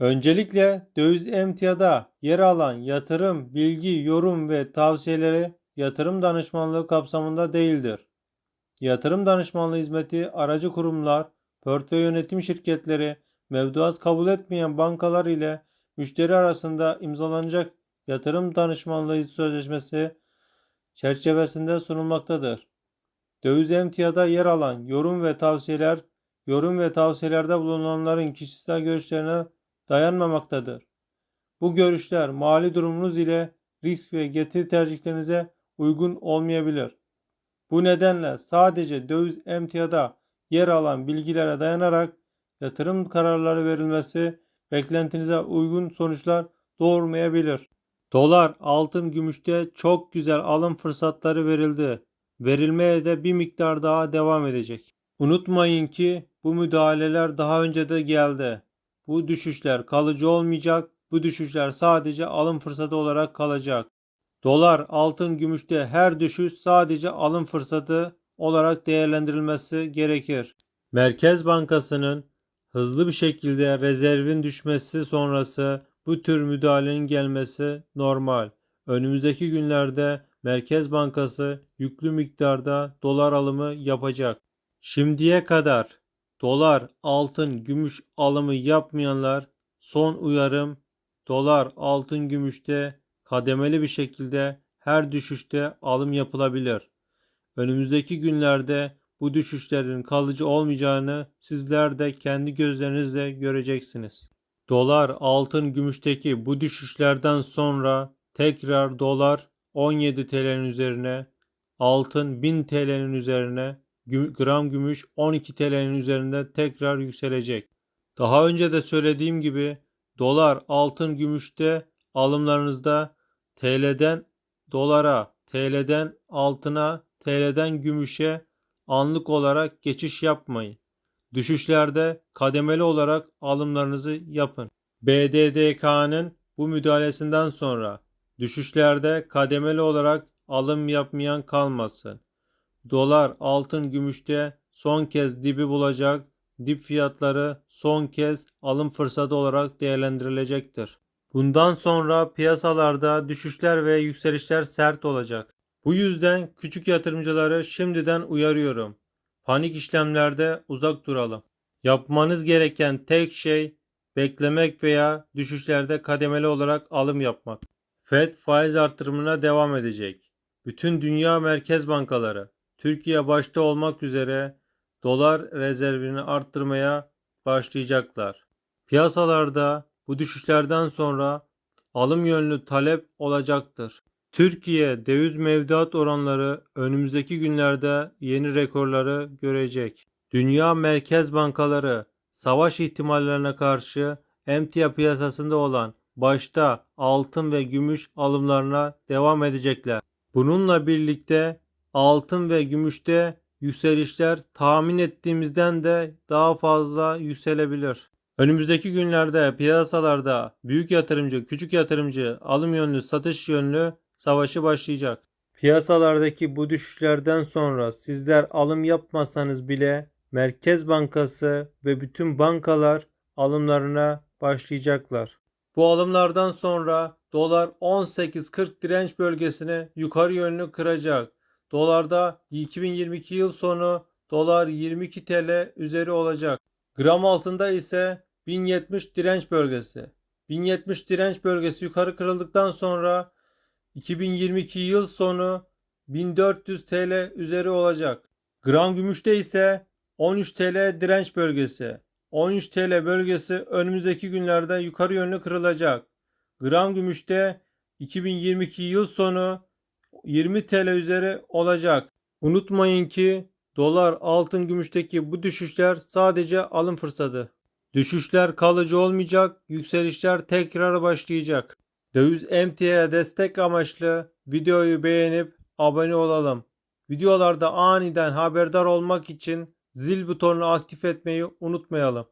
Öncelikle döviz emtiyada yer alan yatırım, bilgi, yorum ve tavsiyeleri yatırım danışmanlığı kapsamında değildir. Yatırım danışmanlığı hizmeti aracı kurumlar, portföy yönetim şirketleri, mevduat kabul etmeyen bankalar ile müşteri arasında imzalanacak yatırım danışmanlığı sözleşmesi çerçevesinde sunulmaktadır. Döviz emtiyada yer alan yorum ve tavsiyeler, yorum ve tavsiyelerde bulunanların kişisel görüşlerine dayanmamaktadır. Bu görüşler mali durumunuz ile risk ve getiri tercihlerinize uygun olmayabilir. Bu nedenle sadece döviz emtiyada yer alan bilgilere dayanarak yatırım kararları verilmesi beklentinize uygun sonuçlar doğurmayabilir. Dolar, altın, gümüşte çok güzel alım fırsatları verildi. Verilmeye de bir miktar daha devam edecek. Unutmayın ki bu müdahaleler daha önce de geldi. Bu düşüşler kalıcı olmayacak. Bu düşüşler sadece alım fırsatı olarak kalacak. Dolar, altın, gümüşte her düşüş sadece alım fırsatı olarak değerlendirilmesi gerekir. Merkez Bankası'nın hızlı bir şekilde rezervin düşmesi sonrası bu tür müdahalenin gelmesi normal. Önümüzdeki günlerde Merkez Bankası yüklü miktarda dolar alımı yapacak. Şimdiye kadar dolar, altın, gümüş alımı yapmayanlar son uyarım dolar, altın, gümüşte kademeli bir şekilde her düşüşte alım yapılabilir. Önümüzdeki günlerde bu düşüşlerin kalıcı olmayacağını sizler de kendi gözlerinizle göreceksiniz. Dolar, altın, gümüşteki bu düşüşlerden sonra tekrar dolar 17 TL'nin üzerine, altın 1000 TL'nin üzerine, gram gümüş 12 TL'nin üzerinde tekrar yükselecek. Daha önce de söylediğim gibi dolar, altın, gümüşte alımlarınızda TL'den dolara, TL'den altına, TL'den gümüşe anlık olarak geçiş yapmayın. Düşüşlerde kademeli olarak alımlarınızı yapın. BDDK'nın bu müdahalesinden sonra düşüşlerde kademeli olarak alım yapmayan kalmasın. Dolar, altın, gümüşte son kez dibi bulacak. Dip fiyatları son kez alım fırsatı olarak değerlendirilecektir. Bundan sonra piyasalarda düşüşler ve yükselişler sert olacak. Bu yüzden küçük yatırımcıları şimdiden uyarıyorum. Panik işlemlerde uzak duralım. Yapmanız gereken tek şey beklemek veya düşüşlerde kademeli olarak alım yapmak. Fed faiz artırımına devam edecek. Bütün dünya merkez bankaları, Türkiye başta olmak üzere dolar rezervini arttırmaya başlayacaklar. Piyasalarda bu düşüşlerden sonra alım yönlü talep olacaktır. Türkiye döviz mevduat oranları önümüzdeki günlerde yeni rekorları görecek. Dünya merkez bankaları savaş ihtimallerine karşı emtia piyasasında olan başta altın ve gümüş alımlarına devam edecekler. Bununla birlikte altın ve gümüşte yükselişler tahmin ettiğimizden de daha fazla yükselebilir. Önümüzdeki günlerde piyasalarda büyük yatırımcı, küçük yatırımcı, alım yönlü, satış yönlü savaşı başlayacak. Piyasalardaki bu düşüşlerden sonra sizler alım yapmasanız bile Merkez Bankası ve bütün bankalar alımlarına başlayacaklar. Bu alımlardan sonra dolar 18.40 direnç bölgesine yukarı yönlü kıracak. Dolarda 2022 yıl sonu dolar 22 TL üzeri olacak. Gram altında ise 1070 direnç bölgesi. 1070 direnç bölgesi yukarı kırıldıktan sonra 2022 yıl sonu 1400 TL üzeri olacak. Gram gümüşte ise 13 TL direnç bölgesi. 13 TL bölgesi önümüzdeki günlerde yukarı yönlü kırılacak. Gram gümüşte 2022 yıl sonu 20 TL üzeri olacak. Unutmayın ki dolar, altın, gümüşteki bu düşüşler sadece alım fırsatı. Düşüşler kalıcı olmayacak, yükselişler tekrar başlayacak. Döviz emtiaya destek amaçlı videoyu beğenip abone olalım. Videolarda aniden haberdar olmak için zil butonunu aktif etmeyi unutmayalım.